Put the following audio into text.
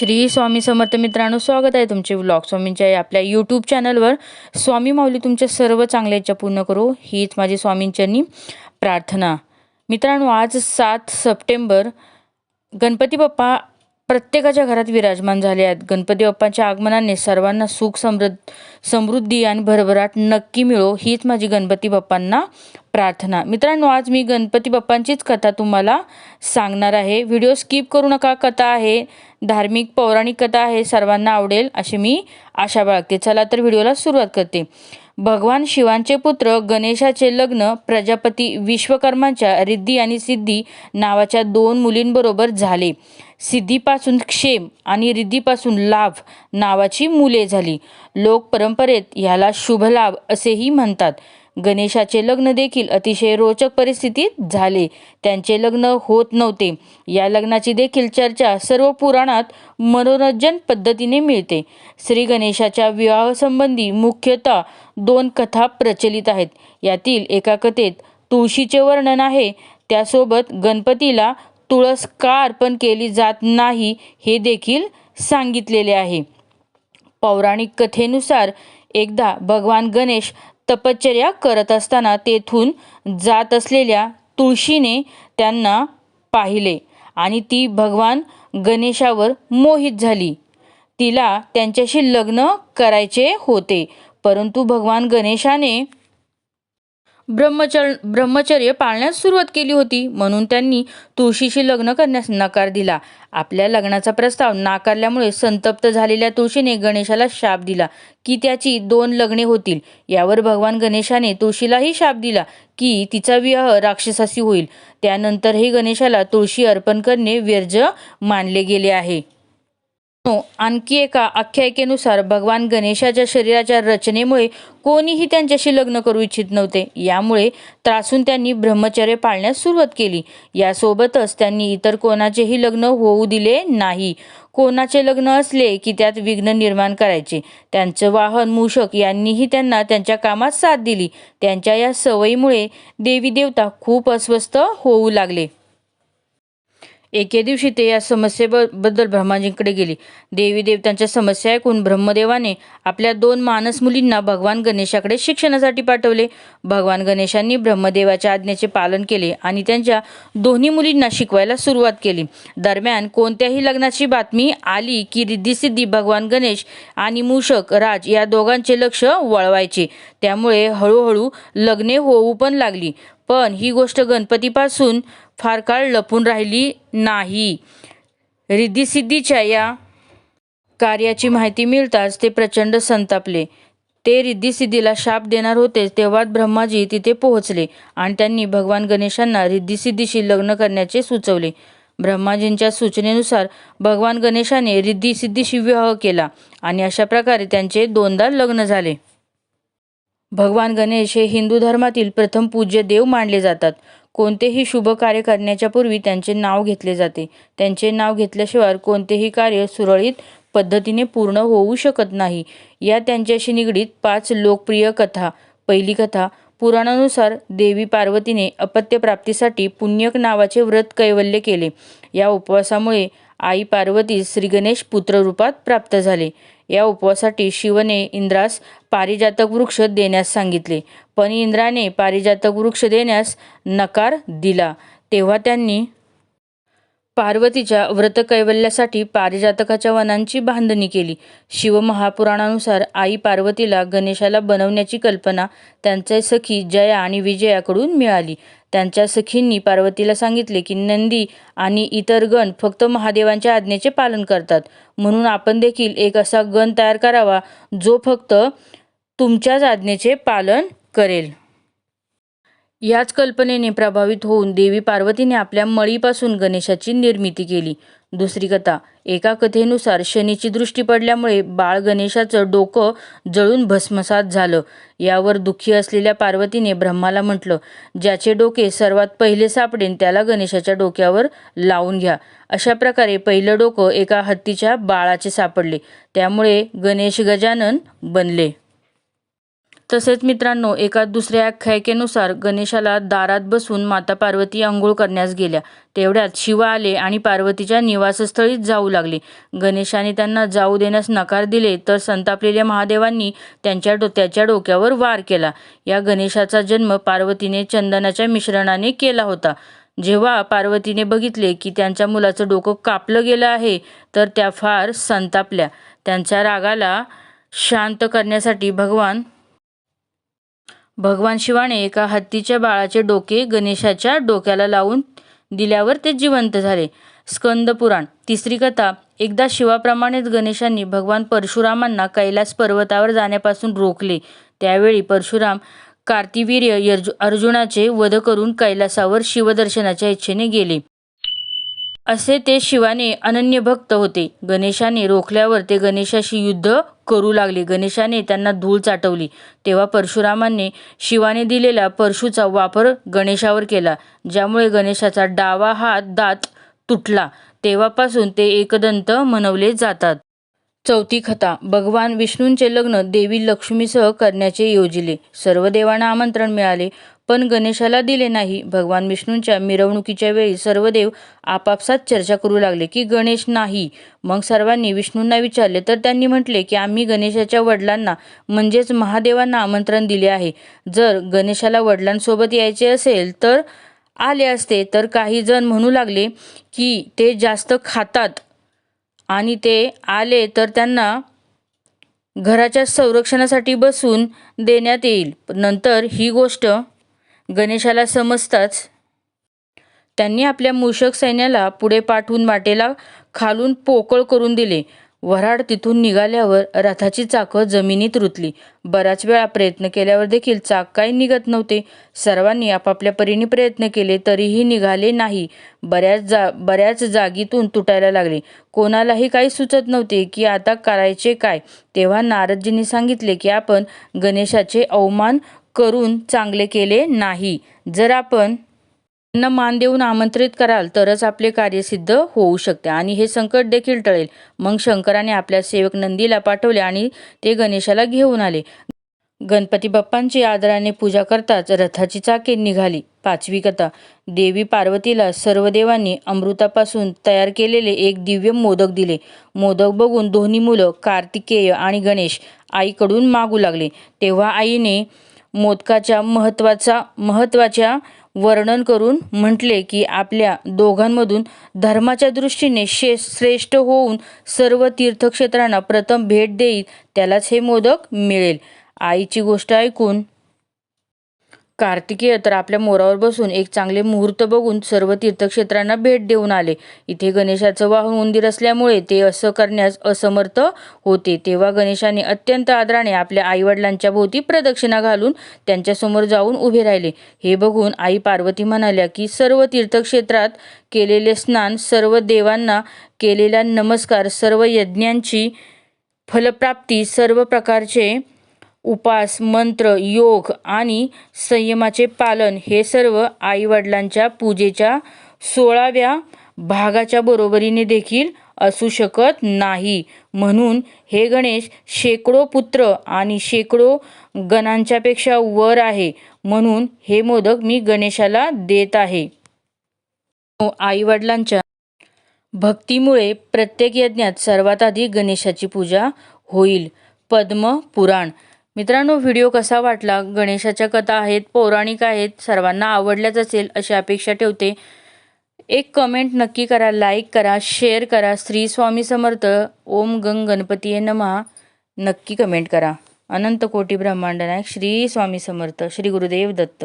श्री स्वामी समर्थ मित्रांनो स्वागत आहे तुमचे व्लॉग स्वामींच्या आपल्या यूट्यूब चॅनलवर स्वामी माऊली तुमच्या सर्व चांगल्या इच्छा पूर्ण करो. हीच माझी स्वामींच्यांनी प्रार्थना. मित्रांनो आज सात सप्टेंबर गणपती बाप्पा प्रत्येकाच्या घरात विराजमान झाले आहेत. गणपती बाप्पाच्या आगमनाने सर्वांना सुख समृद्ध समृद्धी आणि भरभराट नक्की मिळो. हीच माझी गणपती बाप्पांना प्रार्थना. मित्रांनो आज मी गणपती बाप्पांचीच कथा तुम्हाला सांगणार आहे. व्हिडिओ स्किप करू नका. कथा आहे धार्मिक पौराणिक कथा आहे सर्वांना आवडेल अशी मी आशा बाळगते. चला तर व्हिडिओला सुरुवात करते. भगवान शिवांचे पुत्र गणेशाचे लग्न प्रजापती विश्वकर्मांच्या रिद्धी आणि सिद्धी नावाच्या दोन मुलींबरोबर झाले. सिद्धीपासून क्षेम आणि रिद्धीपासून लाभ नावाची मुले झाली. लोक परंपरेत ह्याला शुभलाभ असेही म्हणतात. गणेशाचे लग्न देखील अतिशय रोचक परिस्थितीत झाले. त्यांचे लग्न होत नव्हते. या लग्नाची देखील चर्चा सर्व पुराणात मनोरंजन पद्धतीने मिळते. श्री गणेशाच्या विवाहासंबंधी मुख्यतः दोन कथा प्रचलित आहेत. यातील एका कथेत तुळशीचे वर्णन आहे. त्यासोबत गणपतीला तुळस का अर्पण केली जात नाही हे देखील सांगितलेले आहे. पौराणिक कथेनुसार एकदा भगवान गणेश तपश्चर्या करत असताना तेथून जात असलेल्या तुळशीने त्यांना पाहिले आणि ती भगवान गणेशावर मोहित झाली. तिला त्यांच्याशी लग्न करायचे होते परंतु भगवान गणेशाने ब्रह्मचर ब्रह्मचर्य पाळण्यास सुरुवात केली होती. म्हणून त्यांनी तुळशीशी लग्न करण्यास नकार दिला. आपल्या लग्नाचा प्रस्ताव नाकारल्यामुळे संतप्त झालेल्या तुळशीने गणेशाला शाप दिला की त्याची दोन लग्ने होतील. यावर भगवान गणेशाने तुळशीलाही शाप दिला की तिचा विवाह राक्षसाशी होईल. त्यानंतरही गणेशाला तुळशी अर्पण करणे व्यर्ज मानले गेले आहे. आणखी एका आख्यायिकेनुसार भगवान गणेशाच्या शरीराच्या रचनेमुळे कोणीही त्यांच्याशी लग्न करू इच्छित नव्हते. यामुळे त्रासून त्यांनी ब्रह्मचर्य पाळण्यास सुरुवात केली. यासोबतच त्यांनी इतर कोणाचेही लग्न होऊ दिले नाही. कोणाचे लग्न असले की त्यात विघ्न निर्माण करायचे. त्यांचं वाहन मूषक यांनीही त्यांना त्यांच्या कामात साथ दिली. त्यांच्या या सवयीमुळे देवी देवता खूप अस्वस्थ होऊ लागले. एके दिवशी ते या समस्येबद्दल ब्रह्माजींकडे गेले. देवी देवतांच्या समस्या ऐकून ब्रह्मदेवाने आपल्या दोन मानस मुलींना भगवान गणेशाकडे शिक्षणासाठी पाठवले. भगवान गणेशांनी ब्रह्मदेवाच्या आज्ञेचे पालन केले आणि त्यांच्या दोन्ही मुलींना शिकवायला सुरुवात केली. दरम्यान कोणत्याही लग्नाची बातमी आली की रिद्धिसिद्धी भगवान गणेश आणि मूषक राज या दोघांचे लक्ष वळवायचे. त्यामुळे हळूहळू लग्ने होऊ पण लागली. पण ही गोष्ट गणपतीपासून फार काळ लपून राहिली नाही. रिद्धिसिद्धीच्या या कार्याची माहिती मिळताच ते प्रचंड संतापले. ते रिद्धिसिद्धीला शाप देणार होते तेव्हाच ब्रह्माजी तिथे पोहोचले आणि त्यांनी भगवान गणेशांना रिद्धिसिद्धीशी लग्न करण्याचे सुचवले. ब्रह्माजींच्या सूचनेनुसार भगवान गणेशाने रिद्धिसिद्धीशी विवाह केला आणि अशा प्रकारे त्यांचे दोनदा लग्न झाले. भगवान गणेश हे हिंदू धर्मातील प्रथम पूज्य देव मानले जातात. कोणतेही शुभ कार्य करण्याच्या पूर्वी त्यांचे नाव घेतले जाते. त्यांचे नाव घेतल्याशिवाय कोणतेही कार्य सुरळीत पद्धतीने पूर्ण होऊ शकत नाही. या त्यांच्याशी निगडीत पाच लोकप्रिय कथा. पहिली कथा पुराणानुसार देवी पार्वतीने अपत्यप्राप्तीसाठी पुण्यक नावाचे व्रत कैवल्य केले. या उपवासामुळे आई पार्वती श्रीगणेश पुत्ररूपात प्राप्त झाले. या उपवासासाठी शिवने इंद्रास पारिजातक वृक्ष देण्यास सांगितले. पण इंद्राने पारिजातक वृक्ष देण्यास नकार दिला. तेव्हा त्यांनी पार्वतीच्या व्रतकैवल्यासाठी पारिजातकाच्या वनांची बांधणी केली. शिवमहापुराणानुसार आई पार्वतीला गणेशाला बनवण्याची कल्पना त्यांच्या सखी जया आणि विजयाकडून मिळाली. त्यांच्या सखींनी पार्वतीला सांगितले की नंदी आणि इतर गण फक्त महादेवांच्या आज्ञेचे पालन करतात. म्हणून आपण देखील एक असा गण तयार करावा जो फक्त तुमच्याच आज्ञेचे पालन करेल. याच कल्पनेने प्रभावित होऊन देवी पार्वतीने आपल्या मळीपासून गणेशाची निर्मिती केली. दुसरी कथा एका कथेनुसार शनीची दृष्टी पडल्यामुळे बाळ गणेशाचं डोकं जळून भस्मसात झालं. यावर दुःखी असलेल्या पार्वतीने ब्रह्माला म्हटलं ज्याचे डोके सर्वात पहिले सापडेन त्याला गणेशाच्या डोक्यावर लावून घ्या. अशा प्रकारे पहिलं डोकं एका हत्तीच्या बाळाचे सापडले. त्यामुळे गणेश गजानन बनले. तसेच मित्रांनो एका दुसऱ्या आख्यायिकेनुसार गणेशाला दारात बसून माता पार्वती आंघोळ करण्यास गेल्या. तेवढ्यात शिव आले आणि पार्वतीच्या निवासस्थळीच जाऊ लागले. गणेशाने त्यांना जाऊ देण्यास नकार दिले तर संतापलेल्या महादेवांनी त्यांच्या डो त्याच्या डोक्यावर वार केला. या गणेशाचा जन्म पार्वतीने चंदनाच्या मिश्रणाने केला होता. जेव्हा पार्वतीने बघितले की त्यांच्या मुलाचं डोकं कापलं गेलं आहे तर त्या फार संतापल्या. त्यांच्या रागाला शांत करण्यासाठी भगवान भगवान शिवाने एका हत्तीच्या बाळाचे डोके गणेशाच्या डोक्याला लावून दिल्यावर ते जिवंत झाले. स्कंद पुराण. तिसरी कथा. एकदा शिवाप्रमाणेच गणेशांनी भगवान परशुरामांना कैलास पर्वतावर जाण्यापासून रोखले. त्यावेळी परशुराम कार्तिवीर्य यर्जु अर्जुनाचे वध करून कैलासावर शिवदर्शनाच्या इच्छेने गेले. असे ते शिवाने अनन्य भक्त होते. गणेशाने रोखल्यावर ते गणेशाशी युद्ध करू लागले. गणेशाने त्यांना धूळ चाटवली. तेव्हा परशुरामांनी शिवाने दिलेला परशूचा वापर गणेशावर केला ज्यामुळे गणेशाचा डावा हात दात तुटला. तेव्हापासून ते एकदंत म्हणवले जातात. चौथी कथा भगवान विष्णूंचे लग्न देवी लक्ष्मीसह करण्याचे योजिले. सर्व देवांना आमंत्रण मिळाले पण गणेशाला दिले नाही. भगवान विष्णूंच्या मिरवणुकीच्या वेळी सर्व देव आपापसात चर्चा करू लागले की गणेश नाही. मग सर्वांनी विष्णूंना विचारले तर त्यांनी म्हटले की आम्ही गणेशाच्या वडिलांना म्हणजेच महादेवांना आमंत्रण दिले आहे. जर गणेशाला वडिलांसोबत यायचे असेल तर आले असते तर काही जण म्हणू लागले की ते जास्त खातात. आणि ते आले तर त्यांना घराच्या संरक्षणासाठी बसून देण्यात येईल. नंतर ही गोष्ट गणेशाला समजताच त्यांनी आपल्या मूषक सैन्याला पुढे पाठवून वाटेला खालून पोकळ करून दिले. वऱ्हाड तिथून निघाल्यावर रथाची चाकं जमिनीत रुतली. बराच वेळा प्रयत्न केल्यावर देखील चाक काही निघत नव्हते. सर्वांनी आपापल्या परीने प्रयत्न केले तरीही निघाले नाही. बऱ्याच जा बऱ्याच जागीतून तुटायला लागले. कोणालाही काही सुचत नव्हते की आता करायचे काय. तेव्हा नारदजींनी सांगितले की आपण गणेशाचे अवमान करून चांगले केले नाही. जर आपण त्यांना मान देऊन आमंत्रित कराल तरच आपले कार्य सिद्ध होऊ शकते. आणि हे संकट देखील टळेल. मग शंकराने आपल्या सेवक नंदीला पाठवले आणि ते गणेशाला घेऊन आले. गणपती बाप्पांची आदराने पूजा करताच रथाची चाके निघाली. पाचवी कथा. देवी पार्वतीला सर्व देवांनी अमृतापासून तयार केलेले एक दिव्य मोदक दिले. मोदक बघून दोन्ही मुलं कार्तिकेय आणि गणेश आईकडून मागू लागले. तेव्हा आईने मोदकाच्या महत्त्वाचा महत्त्वाच्या वर्णन करून म्हटले की आपल्या दोघांमधून धर्माच्या दृष्टीने शे श्रेष्ठ होऊन सर्व तीर्थक्षेत्रांना प्रथम भेट देईल त्यालाच हे मोदक मिळेल. आईची गोष्ट ऐकून कार्तिकीय तर आपल्या मोरावर बसून एक चांगले मुहूर्त बघून सर्व तीर्थक्षेत्रांना भेट देऊन आले. इथे गणेशाचं वाहन उंदीर असल्यामुळे ते असं करण्यास असमर्थ होते. तेव्हा गणेशाने अत्यंत आदराने आपल्या आईवडिलांच्या भोवती प्रदक्षिणा घालून त्यांच्यासमोर जाऊन उभे राहिले. हे बघून आई पार्वती म्हणाल्या की सर्व तीर्थक्षेत्रात केलेले स्नान सर्व देवांना केलेला नमस्कार सर्व यज्ञांची फलप्राप्ती सर्व प्रकारचे उपास मंत्र योग आणि संयमाचे पालन हे सर्व आईवडिलांच्या पूजेच्या सोळाव्या भागाच्या बरोबरीने देखील असू शकत नाही. म्हणून हे गणेश शेकडो पुत्र आणि शेकडो गणांच्यापेक्षा वर आहे. म्हणून हे मोदक मी गणेशाला देत आहे. आईवडिलांच्या भक्तीमुळे प्रत्येक यज्ञात सर्वात आधी गणेशाची पूजा होईल. पद्म पुराण मित्रांनो व्हिडिओ कसा वाटला? गणेशाच्या कथा आहेत पौराणिक आहेत सर्वांना आवडल्याच असेल अशी अपेक्षा ठेवते. एक कमेंट नक्की करा लाईक करा शेअर करा. श्री स्वामी समर्थ ओम गंग गणपती नमहा नक्की कमेंट करा. अनंत कोटी ब्रह्मांड नायक श्री स्वामी समर्थ श्री गुरुदेव दत्त.